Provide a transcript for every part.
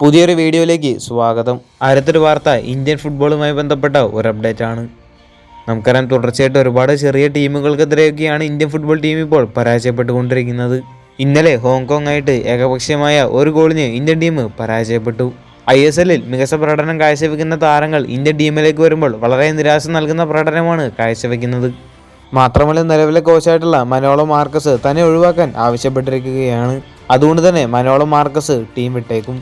പുതിയൊരു വീഡിയോയിലേക്ക് സ്വാഗതം. ആരത്തൊരു വാർത്ത ഇന്ത്യൻ ഫുട്ബോളുമായി ബന്ധപ്പെട്ട ഒരു അപ്ഡേറ്റ് ആണ് നമുക്കറിയാം തുടർച്ചയായിട്ട് ഒരുപാട് ചെറിയ ടീമുകൾക്കെതിരെയൊക്കെയാണ് ഇന്ത്യൻ ഫുട്ബോൾ ടീം ഇപ്പോൾ പരാജയപ്പെട്ടുകൊണ്ടിരിക്കുന്നത്. ഇന്നലെ ഹോങ്കോങ് ആയിട്ട് ഏകപക്ഷീയമായ ഒരു ഗോളിന് ഇന്ത്യൻ ടീം പരാജയപ്പെട്ടു. ഐ എസ് എല്ലിൽ മികച്ച പ്രകടനം കാഴ്ചവെക്കുന്ന താരങ്ങൾ ഇന്ത്യൻ ടീമിലേക്ക് വരുമ്പോൾ വളരെ നിരാശ നൽകുന്ന പ്രകടനമാണ് കാഴ്ചവെക്കുന്നത്. മാത്രമല്ല നിലവിലെ കോച്ചായിട്ടുള്ള മനോളോ മാർക്കസ് തന്നെ ഒഴിവാക്കാൻ ആവശ്യപ്പെട്ടിരിക്കുകയാണ്. അതുകൊണ്ട് തന്നെ മനോളോ മാർക്കസ് ടീം വിട്ടേക്കും.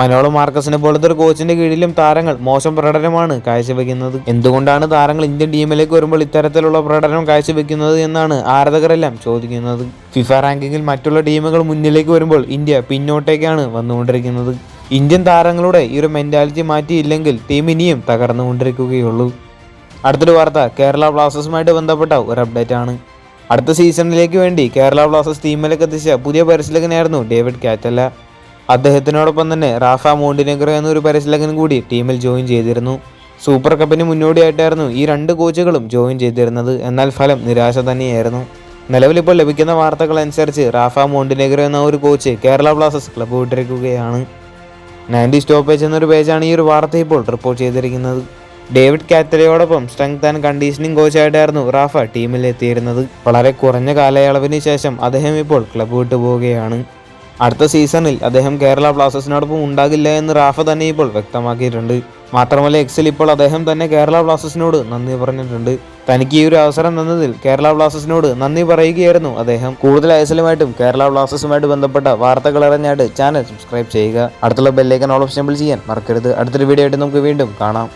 മനോളോ മാർക്കസിനെ പോലത്തെ ഒരു കോച്ചിന്റെ കീഴിലും താരങ്ങൾ മോശം പ്രകടനമാണ് കാഴ്ചവെക്കുന്നത്. എന്തുകൊണ്ടാണ് താരങ്ങൾ ഇന്ത്യൻ ടീമിലേക്ക് വരുമ്പോൾ ഇത്തരത്തിലുള്ള പ്രകടനം കാഴ്ചവെക്കുന്നത് എന്നാണ് ആരാധകരെല്ലാം ചോദിക്കുന്നത്. ഫിഫ റാങ്കിങ്ങിൽ മറ്റുള്ള ടീമുകൾ മുന്നിലേക്ക് വരുമ്പോൾ ഇന്ത്യ പിന്നോട്ടേക്കാണ് വന്നുകൊണ്ടിരിക്കുന്നത്. ഇന്ത്യൻ താരങ്ങളുടെ ഈ ഒരു മെന്റാലിറ്റി മാറ്റിയില്ലെങ്കിൽ ടീം ഇനിയും തകർന്നുകൊണ്ടിരിക്കുകയുള്ളൂ. അടുത്തൊരു വാർത്ത കേരള ബ്ലാസ്റ്റേഴ്സുമായിട്ട് ബന്ധപ്പെട്ട ഒരു അപ്ഡേറ്റ് ആണ്. അടുത്ത സീസണിലേക്ക് വേണ്ടി കേരള ബ്ലാസ്റ്റേഴ്സ് ടീമിലേക്ക് എത്തിച്ച പുതിയ പരിശീലകനായിരുന്നു ഡേവിഡ് കാറ്റല്ല. അദ്ദേഹത്തിനോടൊപ്പം തന്നെ റാഫ മോണ്ടിനെഗ്രോ എന്നൊരു പരിശീലകൻ കൂടി ടീമിൽ ജോയിൻ ചെയ്തിരുന്നു. സൂപ്പർ കപ്പിന് മുന്നോടിയായിട്ടായിരുന്നു ഈ രണ്ട് കോച്ചുകളും ജോയിൻ ചെയ്തിരുന്നത്. എന്നാൽ ഫലം നിരാശ തന്നെയായിരുന്നു. നിലവിലിപ്പോൾ ലഭിക്കുന്ന വാർത്തകൾ അനുസരിച്ച് റാഫ മോണ്ടിനെഗ്രോ എന്ന ഒരു കോച്ച് കേരള ബ്ലാസ്റ്റേഴ്സ് ക്ലബ്ബ് വിട്ടിരിക്കുകയാണ്. നയന്റി സ്റ്റോപ്പേജ് എന്നൊരു പേജാണ് ഈ ഒരു വാർത്ത ഇപ്പോൾ റിപ്പോർട്ട് ചെയ്തിരിക്കുന്നത്. ഡേവിഡ് കാത്തലയോടൊപ്പം സ്ട്രെങ്ത് ആൻഡ് കണ്ടീഷനിങ് കോച്ചായിട്ടായിരുന്നു റാഫ ടീമിൽ എത്തിയിരുന്നത്. വളരെ കുറഞ്ഞ കാലയളവിന് ശേഷം അദ്ദേഹം ഇപ്പോൾ ക്ലബ്ബ് വിട്ടു പോവുകയാണ് അടുത്ത സീസണിൽ അദ്ദേഹം കേരള ബ്ലാസ്റ്റേഴ്സിനോടൊപ്പം ഉണ്ടാകില്ല എന്ന് റാഫ തന്നെ ഇപ്പോൾ വ്യക്തമാക്കിയിട്ടുണ്ട്. മാത്രമല്ല എക്സിൽ ഇപ്പോൾ അദ്ദേഹം തന്നെ കേരള ബ്ലാസ്റ്റേഴ്സിനോട് നന്ദി പറഞ്ഞിട്ടുണ്ട്. തനിക്ക് ഈ ഒരു അവസരം തന്നതിൽ കേരള ബ്ലാസ്റ്റേഴ്സിനോട് നന്ദി പറയുകയായിരുന്നു അദ്ദേഹം. കൂടുതൽ ഐസലുമായിട്ടും കേരള ബ്ലാസ്റ്റേഴ്സുമായിട്ട് ബന്ധപ്പെട്ട വാർത്തകൾ അറിഞ്ഞായിട്ട് ചാനൽ സബ്സ്ക്രൈബ് ചെയ്യുക. അടുത്തുള്ള ബെല്ലേക്കൻ ഓൾ ഓപ്ഷൻ ചെയ്യാൻ മറക്കരുത്. അടുത്തൊരു വീഡിയോ ആയിട്ട് നമുക്ക് വീണ്ടും കാണാം.